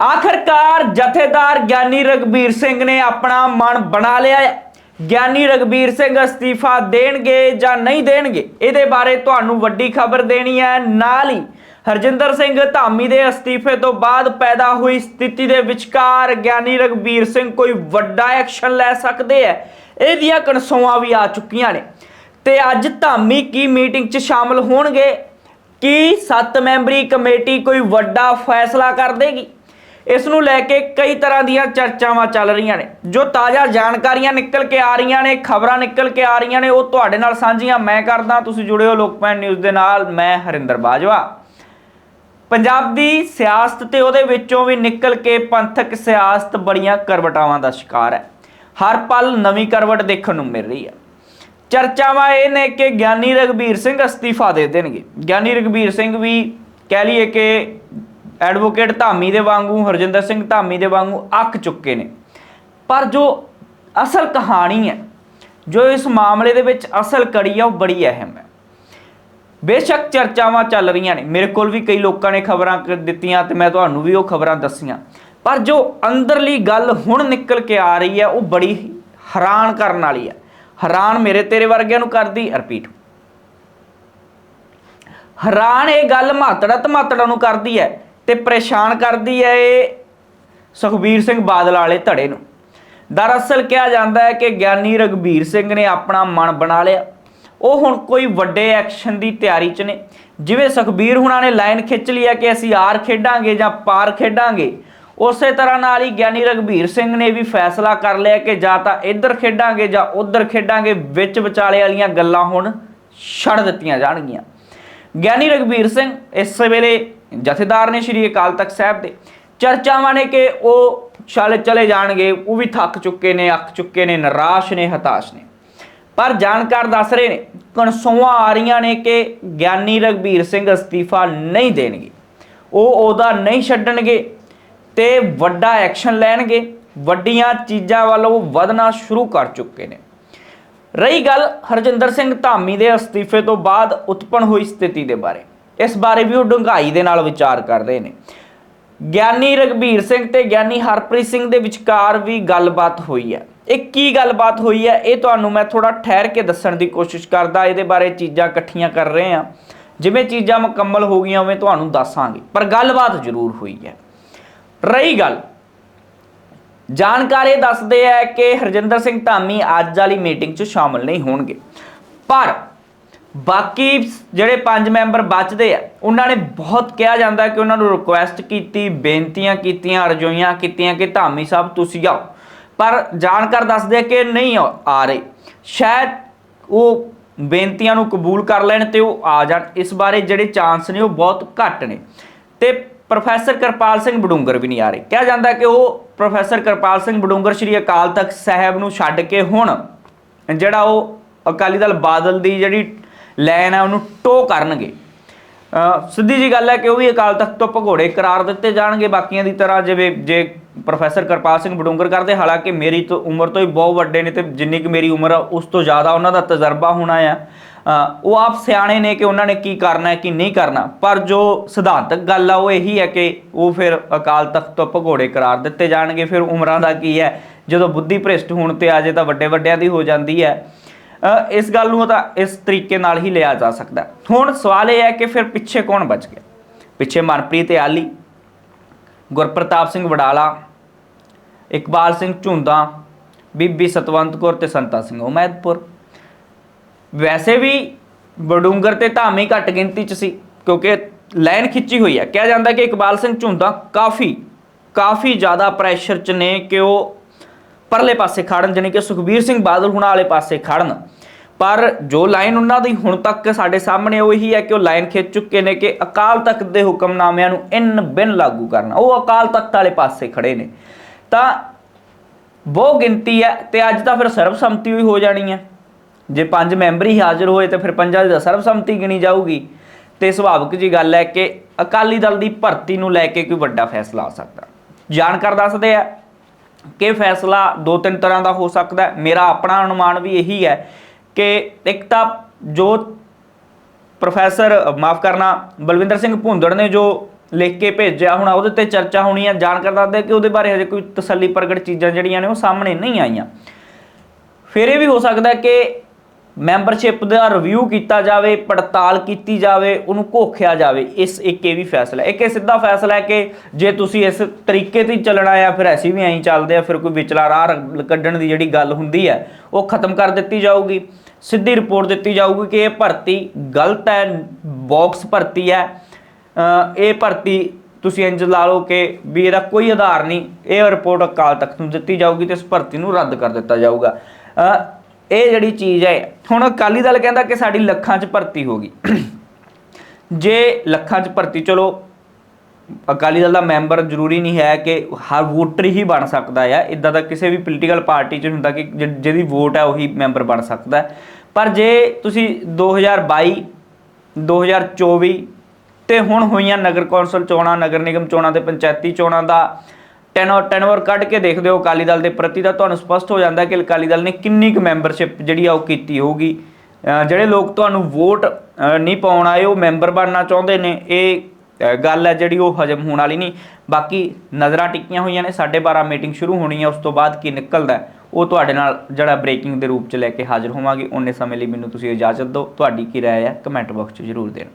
ਆਖਰਕਾਰ ਜਥੇਦਾਰ ਗਿਆਨੀ ਰਗਬੀਰ ਸਿੰਘ ਨੇ ਆਪਣਾ ਮਨ ਬਣਾ ਲਿਆ ਹੈ। ਗਿਆਨੀ ਰਗਬੀਰ ਸਿੰਘ ਅਸਤੀਫਾ ਦੇਣਗੇ ਜਾਂ ਨਹੀਂ ਦੇਣਗੇ, ਇਹਦੇ ਬਾਰੇ ਤੁਹਾਨੂੰ ਵੱਡੀ ਖਬਰ ਦੇਣੀ ਹੈ। ਨਾਲ ਹੀ ਹਰਜਿੰਦਰ ਸਿੰਘ ਧਾਮੀ ਦੇ ਅਸਤੀਫੇ ਤੋਂ ਬਾਅਦ ਪੈਦਾ ਹੋਈ ਸਥਿਤੀ ਦੇ ਵਿਚਕਾਰ ਗਿਆਨੀ ਰਗਬੀਰ ਸਿੰਘ ਕੋਈ ਵੱਡਾ ਐਕਸ਼ਨ ਲੈ ਸਕਦੇ ਹੈ, ਇਹਦੀਆਂ ਕਨਸੋਆਂ ਵੀ ਆ ਚੁੱਕੀਆਂ ਨੇ। ਤੇ ਅੱਜ ਧਾਮੀ ਕੀ ਮੀਟਿੰਗ 'ਚ ਸ਼ਾਮਲ ਹੋਣਗੇ? ਕੀ ਸੱਤ ਮੈਂਬਰੀ ਕਮੇਟੀ ਕੋਈ ਵੱਡਾ ਫੈਸਲਾ ਕਰ ਦੇਗੀ? ਇਸ ਨੂੰ ਲੈ ਕੇ ਕਈ ਤਰ੍ਹਾਂ ਦੀਆਂ ਚਰਚਾਵਾਂ ਚੱਲ ਰਹੀਆਂ ਨੇ। ਜੋ ਤਾਜ਼ਾ ਜਾਣਕਾਰੀਆਂ ਨਿਕਲ ਕੇ ਆ ਰਹੀਆਂ ਨੇ, ਖਬਰਾਂ ਨਿਕਲ ਕੇ ਆ ਰਹੀਆਂ ਨੇ, ਉਹ ਤੁਹਾਡੇ ਨਾਲ ਸਾਂਝੀਆਂ ਮੈਂ ਕਰਦਾ। ਤੁਸੀਂ ਜੁੜੇ ਹੋ ਲੋਕਪੈਨ ਨਿਊਜ਼ ਦੇ ਨਾਲ, ਮੈਂ ਹਰਿੰਦਰ ਬਾਜਵਾ। ਪੰਜਾਬ ਦੀ ਸਿਆਸਤ ਤੇ ਉਹਦੇ ਵਿੱਚੋਂ ਵੀ ਨਿਕਲ ਕੇ ਪੰਥਕ ਸਿਆਸਤ ਬੜੀਆਂ ਕਰਵਟਾਵਾਂ ਦਾ ਸ਼ਿਕਾਰ ਹੈ। ਹਰ ਪਲ ਨਵੀਂ ਕਰਵਟ ਦੇਖਣ ਨੂੰ ਮਿਲ ਰਹੀ ਹੈ। ਚਰਚਾਵਾਂ ਇਹ ਨੇ ਕਿ ਗਿਆਨੀ ਰਗਬੀਰ ਸਿੰਘ ਅਸਤੀਫਾ ਦੇ ਦੇਣਗੇ। ਗਿਆਨੀ ਰਗਬੀਰ ਸਿੰਘ ਵੀ ਕਹਿ ਲਈਏ ਕਿ ਐਡਵੋਕੇਟ ਧਾਮੀ ਦੇ ਵਾਂਗੂ, ਹਰਜਿੰਦਰ ਸਿੰਘ ਧਾਮੀ ਦੇ ਵਾਂਗੂ ਅੱਕ ਚੁੱਕੇ ਨੇ। ਪਰ ਜੋ ਅਸਲ ਕਹਾਣੀ ਹੈ, ਜੋ ਇਸ ਮਾਮਲੇ ਦੇ ਵਿੱਚ ਅਸਲ ਕੜੀ ਆ, ਉਹ ਬੜੀ ਅਹਿਮ ਹੈ। ਬੇਸ਼ੱਕ ਚਰਚਾਵਾਂ ਚੱਲ ਰਹੀਆਂ ਨੇ। ਮੇਰੇ ਕੋਲ ਵੀ ਕਈ ਲੋਕਾਂ ਨੇ ਖਬਰਾਂ ਦਿੱਤੀਆਂ ਤੇ ਮੈਂ ਤੁਹਾਨੂੰ ਵੀ ਉਹ ਖਬਰਾਂ ਦੱਸੀਆਂ। ਪਰ ਜੋ ਅੰਦਰਲੀ ਗੱਲ ਹੁਣ ਨਿਕਲ ਕੇ ਆ ਰਹੀ ਹੈ, ਉਹ ਬੜੀ ਹੈਰਾਨ ਕਰਨ ਵਾਲੀ ਹੈ। ਹੈਰਾਨ ਮੇਰੇ ਤੇਰੇ ਵਰਗਿਆਂ ਨੂੰ ਕਰਦੀ ਰਿਪੀਟ ਹੈਰਾਨ ਇਹ ਗੱਲ ਮਾਤੜਾ ਧਮਾਤੜਾ ਨੂੰ ਕਰਦੀ ਹੈ ਤੇ ਪਰੇਸ਼ਾਨ ਕਰਦੀ ਹੈ ਇਹ ਸੁਖਬੀਰ ਸਿੰਘ ਬਾਦਲ ਵਾਲੇ ਧੜੇ ਨੂੰ। ਦਰਅਸਲ ਕਿਹਾ ਜਾਂਦਾ ਹੈ ਕਿ ਗਿਆਨੀ ਰਗਬੀਰ ਸਿੰਘ ਨੇ ਆਪਣਾ ਮਨ ਬਣਾ ਲਿਆ। ਉਹ ਹੁਣ ਕੋਈ ਵੱਡੇ ਐਕਸ਼ਨ ਦੀ ਤਿਆਰੀ 'ਚ ਨੇ। ਜਿਵੇਂ ਸੁਖਬੀਰ ਹੁਣਾਂ ਨੇ ਲਾਈਨ ਖਿੱਚ ਲਈ ਹੈ ਕਿ ਅਸੀਂ ਆਰ ਖੇਡਾਂਗੇ ਜਾਂ ਪਾਰ ਖੇਡਾਂਗੇ, ਉਸੇ ਤਰ੍ਹਾਂ ਨਾਲ ਹੀ ਗਿਆਨੀ ਰਗਬੀਰ ਸਿੰਘ ਨੇ ਵੀ ਫੈਸਲਾ ਕਰ ਲਿਆ ਕਿ ਜਾਂ ਤਾਂ ਇੱਧਰ ਖੇਡਾਂਗੇ ਜਾਂ ਉੱਧਰ ਖੇਡਾਂਗੇ, ਵਿੱਚ ਵਿਚਾਲੇ ਵਾਲੀਆਂ ਗੱਲਾਂ ਹੁਣ ਛੱਡ ਦਿੱਤੀਆਂ ਜਾਣਗੀਆਂ। ਗਿਆਨੀ ਰਗਬੀਰ ਸਿੰਘ ਇਸ ਵੇਲੇ ਜਥੇਦਾਰ ਨੇ ਸ਼੍ਰੀ ਅਕਾਲ ਤਖਤ ਸਾਹਿਬ ਦੇ ਚਰਚਾਵਾਂ ਨੇ ਕਿ ਉਹ ਚੱਲ ਚਲੇ ਜਾਣਗੇ, ਉਹ ਵੀ ਥੱਕ ਚੁੱਕੇ ਨੇ, ਅੱਕ ਚੁੱਕੇ ਨੇ, ਨਿਰਾਸ਼ ਨੇ, ਹਤਾਸ਼ ਨੇ। ਪਰ ਜਾਣਕਾਰ ਦੱਸ ਰਹੇ ਨੇ ਕਨਸੋਆਂ ਆ ਰਹੀਆਂ ਨੇ ਕਿ ਗਿਆਨੀ ਰਗਬੀਰ ਸਿੰਘ ਅਸਤੀਫਾ ਨਹੀਂ ਦੇਣਗੇ। ਉਹ ਉਹਦਾ ਨਹੀਂ ਛੱਡਣਗੇ ਤੇ ਵੱਡਾ ਐਕਸ਼ਨ ਲੈਣਗੇ। ਵੱਡੀਆਂ ਚੀਜ਼ਾਂ ਵੱਲ ਉਹ ਵਧਣਾ ਸ਼ੁਰੂ ਕਰ ਚੁੱਕੇ ਨੇ। ਰਹੀ ਗੱਲ ਹਰਜਿੰਦਰ ਸਿੰਘ ਧਾਮੀ ਦੇ ਅਸਤੀਫੇ ਤੋਂ ਬਾਅਦ ਉਤਪਨ ਹੋਈ ਸਥਿਤੀ ਦੇ ਬਾਰੇ। ਇਸ ਬਾਰੇ ਵੀ ਉਹ ਡੂੰਘਾਈ ਦੇ ਨਾਲ ਵਿਚਾਰ ਕਰ ਰਹੇ ਨੇ। ਗਿਆਨੀ ਰਗਬੀਰ ਸਿੰਘ ਤੇ ਗਿਆਨੀ ਹਰਪ੍ਰੀਤ ਸਿੰਘ ਦੇ ਵਿਚਕਾਰ ਵੀ ਗੱਲਬਾਤ ਹੋਈ ਹੈ। ਇਹ ਕੀ ਗੱਲਬਾਤ ਹੋਈ ਹੈ? ਇਹ ਤੁਹਾਨੂੰ ਮੈਂ ਥੋੜਾ ਠਹਿਰ ਕੇ ਦੱਸਣ ਦੀ ਕੋਸ਼ਿਸ਼ ਕਰਦਾ, ਇਹਦੇ ਬਾਰੇ ਚੀਜ਼ਾਂ ਇਕੱਠੀਆਂ ਕਰ ਰਹੇ ਹਾਂ। ਜਿਵੇਂ ਚੀਜ਼ਾਂ ਮੁਕੰਮਲ ਹੋ ਗਈਆਂ, ਉਵੇਂ ਤੁਹਾਨੂੰ ਦੱਸਾਂਗੇ। ਪਰ ਗੱਲਬਾਤ ਜ਼ਰੂਰ ਹੋਈ ਹੈ। ਰਹੀ ਗੱਲ। ਜਾਣਕਾਰੀ ਦੱਸਦੇ ਹੈ ਕਿ ਹਰਜਿੰਦਰ ਸਿੰਘ ਧਾਮੀ ਅੱਜ ਵਾਲੀ ਮੀਟਿੰਗ 'ਚ ਸ਼ਾਮਲ ਨਹੀਂ ਹੋਣਗੇ। ਪਰ ਬਾਕੀ ਜਿਹੜੇ ਪੰਜ ਮੈਂਬਰ ਬਚਦੇ ਆ, ਉਹਨਾਂ ਨੇ ਬਹੁਤ ਕਿਹਾ ਜਾਂਦਾ ਕਿ ਉਹਨਾਂ ਨੂੰ ਰਿਕੁਐਸਟ ਕੀਤੀ, ਬੇਨਤੀਆਂ ਕੀਤੀਆਂ, ਅਰਜ਼ੋਈਆਂ ਕੀਤੀਆਂ ਕਿ ਧਾਮੀ ਸਾਹਿਬ ਤੁਸੀਂ ਆਓ। ਪਰ ਜਾਣਕਾਰ ਦੱਸਦੇ ਕਿ ਨਹੀਂ ਆ ਆ ਰਹੇ। ਸ਼ਾਇਦ ਉਹ ਬੇਨਤੀਆਂ ਨੂੰ ਕਬੂਲ ਕਰ ਲੈਣ ਤੇ ਉਹ ਆ ਜਾਣ। ਇਸ ਬਾਰੇ ਜਿਹੜੇ ਚਾਂਸ ਨੇ ਉਹ ਬਹੁਤ ਘੱਟ ਨੇ। ਤੇ ਪ੍ਰੋਫੈਸਰ ਕਿਰਪਾਲ ਸਿੰਘ ਬਡੂੰਗਰ ਵੀ ਨਹੀਂ ਆ ਰਹੇ। ਕਿਹਾ ਜਾਂਦਾ ਕਿ ਉਹ ਪ੍ਰੋਫੈਸਰ ਕਿਰਪਾਲ ਸਿੰਘ ਬਡੂੰਗਰ ਸ਼੍ਰੀ ਅਕਾਲ ਤਖਤ ਸਾਹਿਬ ਨੂੰ ਛੱਡ ਕੇ ਹੁਣ ਜਿਹੜਾ ਉਹ ਅਕਾਲੀ ਦਲ ਬਾਦਲ ਦੀ ਜਿਹੜੀ ਲੈਣ ਹੈ ਉਹਨੂੰ ਟੋ ਕਰਨਗੇ। ਸਿੱਧੀ ਜੀ ਗੱਲ ਹੈ ਕਿ ਉਹ ਵੀ ਅਕਾਲ ਤਖਤ ਤੋਂ ਭਗੋੜੇ ਕਰਾਰ ਦਿੱਤੇ ਜਾਣਗੇ। ਬਾਕੀਆਂ ਦੀ ਤਰ੍ਹਾਂ ਜਿਵੇਂ ਜੇ ਪ੍ਰੋਫੈਸਰ ਕਿਰਪਾਲ ਸਿੰਘ ਬਡੂੰਗਰ ਕਰਦੇ, ਹਾਲਾਂਕਿ ਮੇਰੀ ਤੋਂ ਉਮਰ ਤੋਂ ਹੀ ਬਹੁਤ ਵੱਡੇ ਨੇ ਤੇ ਜਿੰਨੀ ਕਿ ਮੇਰੀ ਉਮਰ ਆ, ਉਸ ਤੋਂ ਜ਼ਿਆਦਾ ਉਹਨਾਂ ਦਾ ਤਜਰਬਾ ਹੋਣਾ ਆ। ਉਹ ਆਪ ਸਿਆਣੇ ਨੇ ਕਿ ਉਹਨਾਂ ਨੇ ਕੀ ਕਰਨਾ ਹੈ ਕੀ ਨਹੀਂ ਕਰਨਾ। ਪਰ ਜੋ ਸਿਧਾਂਤਕ ਗੱਲ ਆ, ਉਹ ਇਹੀ ਹੈ ਕਿ ਉਹ ਫਿਰ ਅਕਾਲ ਤਖਤ ਤੋਂ ਭਗੋੜੇ ਕਰਾਰ ਦਿੱਤੇ ਜਾਣਗੇ। ਫਿਰ ਉਮਰਾਂ ਦਾ ਕੀ ਹੈ? ਜਦੋਂ ਬੁੱਧੀ ਭ੍ਰਿਸ਼ਟ ਹੋਣ ਤੇ ਆ ਜੇ ਤਾਂ ਵੱਡੇ ਵੱਡਿਆਂ ਦੀ ਹੋ ਜਾਂਦੀ ਹੈ। ਇਸ ਗੱਲ ਨੂੰ ਤਾਂ ਇਸ ਤਰੀਕੇ ਨਾਲ ਹੀ ਲਿਆ ਜਾ ਸਕਦਾ ਹੁਣ ਸਵਾਲ ਇਹ ਹੈ ਕਿ ਫਿਰ ਪਿੱਛੇ ਕੌਣ ਬਚ ਗਿਆ? ਪਿੱਛੇ ਮਨਪ੍ਰੀਤ ਆਲੀ ਗੁਰਪ੍ਰਤਾਪ ਸਿੰਘ ਵਡਾਲਾ, ਇਕਬਾਲ ਸਿੰਘ ਝੁੰਦਾ, ਬੀਬੀ ਸਤਵੰਤ ਕੌਰ ਤੇ ਸੰਤਾ ਸਿੰਘ ਉਮੈਦਪੁਰ। ਵੈਸੇ ਵੀ ਬਡੂੰਗਰ ਤੇ ਧਾਮੀ ਘੱਟ ਗਿਣਤੀ ਚ ਸੀ, ਕਿਉਂਕਿ ਲਾਈਨ ਖਿੱਚੀ ਹੋਈ ਹੈ। ਕਿਹਾ ਜਾਂਦਾ ਕਿ ਇਕਬਾਲ ਸਿੰਘ ਝੁੰਦਾ ਕਾਫੀ ਕਾਫੀ ਜ਼ਿਆਦਾ ਪ੍ਰੈਸ਼ਰ ਚ ਨੇ ਕਿ ਉਹ ਪਰਲੇ ਪਾਸੇ ਖੜਨ, ਜਾਣੀ ਕਿ ਸੁਖਬੀਰ ਸਿੰਘ ਬਾਦਲ ਹੁਣਾਂ ਵਾਲੇ ਪਾਸੇ ਖੜਨ। ਪਰ ਜੋ ਲਾਈਨ ਉਹਨਾਂ ਦੀ ਹੁਣ ਤੱਕ ਸਾਡੇ ਸਾਹਮਣੇ ਉਹੀ ਹੈ ਕਿ ਉਹ ਲਾਈਨ ਖਿੱਚ ਚੁੱਕੇ ਨੇ ਕਿ ਅਕਾਲ ਤਖਤ ਦੇ ਹੁਕਮਨਾਮਿਆਂ ਨੂੰ ਇਨ ਬਿਨ ਲਾਗੂ ਕਰਨਾ। ਉਹ ਅਕਾਲ ਤਖਤ ਵਾਲੇ ਪਾਸੇ ਖੜੇ ਨੇ। ਤਾਂ ਬਹੁ ਗਿਣਤੀ ਹੈ ਤੇ ਅੱਜ ਤਾਂ ਫਿਰ ਸਰਬਸੰਮਤੀ ਹੋਈ ਹੋ ਜਾਣੀ ਹੈ। ਜੇ ਪੰਜ ਮੈਂਬਰ ਹੀ ਹਾਜ਼ਰ ਹੋਏ ਤਾਂ ਫਿਰ ਪੰਜਾਂ ਦੀ ਤਾਂ ਸਰਬਸੰਮਤੀ ਗਿਣੀ ਜਾਊਗੀ। ਤੇ ਸੁਭਾਵਿਕ ਜੀ ਗੱਲ ਹੈ ਕਿ ਅਕਾਲੀ ਦਲ ਦੀ ਭਰਤੀ ਨੂੰ ਲੈ ਕੇ ਕੋਈ ਵੱਡਾ ਫੈਸਲਾ ਆ ਸਕਦਾ। ਜਾਣਕਾਰ ਦੱਸਦੇ ਆ ਕਿ ਫੈਸਲਾ ਦੋ ਤਿੰਨ ਤਰ੍ਹਾਂ ਦਾ ਹੋ ਸਕਦਾ ਹੈ। ਮੇਰਾ ਆਪਣਾ ਅਨੁਮਾਨ ਵੀ ਇਹੀ ਹੈ ਕਿ ਇੱਕ ਤਾਂ ਜੋ ਪ੍ਰੋਫੈਸਰ, ਮਾਫ ਕਰਨਾ, ਬਲਵਿੰਦਰ ਸਿੰਘ ਭੁੰਦੜ ਨੇ ਜੋ ਲਿਖ ਕੇ ਭੇਜਿਆ ਹੁਣ, ਉਹਦੇ ਤੇ ਚਰਚਾ ਹੋਣੀ ਹੈ। ਜਾਣਕਾਰ ਦੱਸਦੇ ਕਿ ਉਹਦੇ ਬਾਰੇ ਹਜੇ ਕੋਈ ਤਸੱਲੀ ਪ੍ਰਗਟ ਚੀਜ਼ਾਂ ਜਿਹੜੀਆਂ ਨੇ ਉਹ ਸਾਹਮਣੇ ਨਹੀਂ ਆਈਆਂ। ਫਿਰ ਇਹ ਵੀ ਹੋ ਸਕਦਾ ਕਿ ਮੈਂਬਰਸ਼ਿਪ ਦਾ ਰਿਵਿਊ ਕੀਤਾ ਜਾਵੇ, ਪੜਤਾਲ ਕੀਤੀ ਜਾਵੇ, ਉਹਨੂੰ ਘੋਖਿਆ ਜਾਵੇ, ਇਸ ਇੱਕ ਇਹ ਵੀ ਫੈਸਲਾ ਇੱਕ ਇਹ ਸਿੱਧਾ ਫੈਸਲਾ ਹੈ ਕਿ ਜੇ ਤੁਸੀਂ ਇਸ ਤਰੀਕੇ ਤੇ ਚੱਲਣਾ ਆ, ਫਿਰ ਅਸੀਂ ਵੀ ਐਂ ਚੱਲਦੇ ਆ, ਫਿਰ ਕੋਈ ਵਿਚਲਾ ਰਾਹ ਕੱਢਣ ਦੀ ਜਿਹੜੀ ਗੱਲ ਹੁੰਦੀ ਹੈ, ਉਹ ਖਤਮ ਕਰ ਦਿੱਤੀ ਜਾਊਗੀ। ਸਿੱਧੀ ਰਿਪੋਰਟ ਦਿੱਤੀ ਜਾਊਗੀ ਕਿ ਇਹ ਭਰਤੀ ਗਲਤ ਹੈ, ਬਾਕਸ ਭਰਤੀ ਹੈ। ਇਹ ਭਰਤੀ ਤੁਸੀਂ ਇੰਜ ਲਾ ਲਓ ਕਿ ਵੀ ਇਹਦਾ ਕੋਈ ਆਧਾਰ ਨਹੀਂ, ਇਹ ਰਿਪੋਰਟ ਅਕਾਲ ਤਖਤ ਨੂੰ ਦਿੱਤੀ ਜਾਊਗੀ ਤੇ ਇਸ ਭਰਤੀ ਨੂੰ ਰੱਦ ਕਰ ਦਿੱਤਾ ਜਾਊਗਾ। ਇਹ ਜਿਹੜੀ ਚੀਜ਼ ਹੈ, ਹੁਣ ਅਕਾਲੀ ਦਲ ਕਹਿੰਦਾ ਕਿ ਸਾਡੀ ਲੱਖਾਂ 'ਚ ਭਰਤੀ ਹੋ ਗਈ। ਜੇ ਲੱਖਾਂ 'ਚ ਭਰਤੀ, ਚਲੋ, ਅਕਾਲੀ ਦਲ ਦਾ ਮੈਂਬਰ ਜ਼ਰੂਰੀ ਨਹੀਂ ਹੈ ਕਿ ਹਰ ਵੋਟਰ ਹੀ ਬਣ ਸਕਦਾ ਹੈ ਇਦਾਂ ਦਾ ਕਿਸੇ ਵੀ ਪੋਲੀਟੀਕਲ ਪਾਰਟੀ 'ਚ ਹੁੰਦਾ ਕਿ ਜਿਹਦੀ ਵੋਟ ਹੈ ਉਹੀ ਮੈਂਬਰ ਬਣ ਸਕਦਾ। ਪਰ ਜੇ ਤੁਸੀਂ 2022 2024 ਤੇ ਹੁਣ ਹੋਈਆਂ ਨਗਰ ਕੌਂਸਲ ਚੋਣਾਂ, ਨਗਰ ਨਿਗਮ ਚੋਣਾਂ ਤੇ ਪੰਚਾਇਤੀ ਚੋਣਾਂ ਦਾ ਟੈਨਰ ਟੈਨਵਰ ਕੱਢ ਕੇ ਦੇਖਦੇ ਹੋ ਅਕਾਲੀ ਦਲ ਦੇ ਪ੍ਰਤੀ, ਤਾਂ ਤੁਹਾਨੂੰ ਸਪਸ਼ਟ ਹੋ ਜਾਂਦਾ ਕਿ ਅਕਾਲੀ ਦਲ ਨੇ ਕਿੰਨੀ ਕੁ ਮੈਂਬਰਸ਼ਿਪ ਜਿਹੜੀ ਆ ਉਹ ਕੀਤੀ ਹੋਊਗੀ। ਜਿਹੜੇ ਲੋਕ ਤੁਹਾਨੂੰ ਵੋਟ ਨਹੀਂ ਪਾਉਣ ਆਏ, ਉਹ ਮੈਂਬਰ ਬਣਨਾ ਚਾਹੁੰਦੇ ਨੇ, ਇਹ ਗੱਲ ਹੈ ਜਿਹੜੀ ਉਹ ਹਜਮ ਹੋਣ ਵਾਲੀ ਨਹੀਂ। ਬਾਕੀ ਨਜ਼ਰਾਂ ਟਿੱਕੀਆਂ ਹੋਈਆਂ ਨੇ 12:30 ਮੀਟਿੰਗ ਸ਼ੁਰੂ ਹੋਣੀ ਹੈ ਉਸ ਤੋਂ ਬਾਅਦ ਕੀ ਨਿਕਲਦਾ ਉਹ ਤੁਹਾਡੇ ਨਾਲ ਜਿਹੜਾ ਬ੍ਰੇਕਿੰਗ ਦੇ ਰੂਪ ਚ ਲੈ ਕੇ ਹਾਜ਼ਰ ਹੋਵਾਂਗੇ। ਉਹਨੇ ਸਮੇਂ ਲਈ ਮੈਨੂੰ ਤੁਸੀਂ ਇਜਾਜ਼ਤ ਦਿਓ। ਤੁਹਾਡੀ ਕੀ ਰਾਏ ਹੈ ਕਮੈਂਟ ਬਾਕਸ 'ਚ ਜ਼ਰੂਰ ਦੇਣਾ।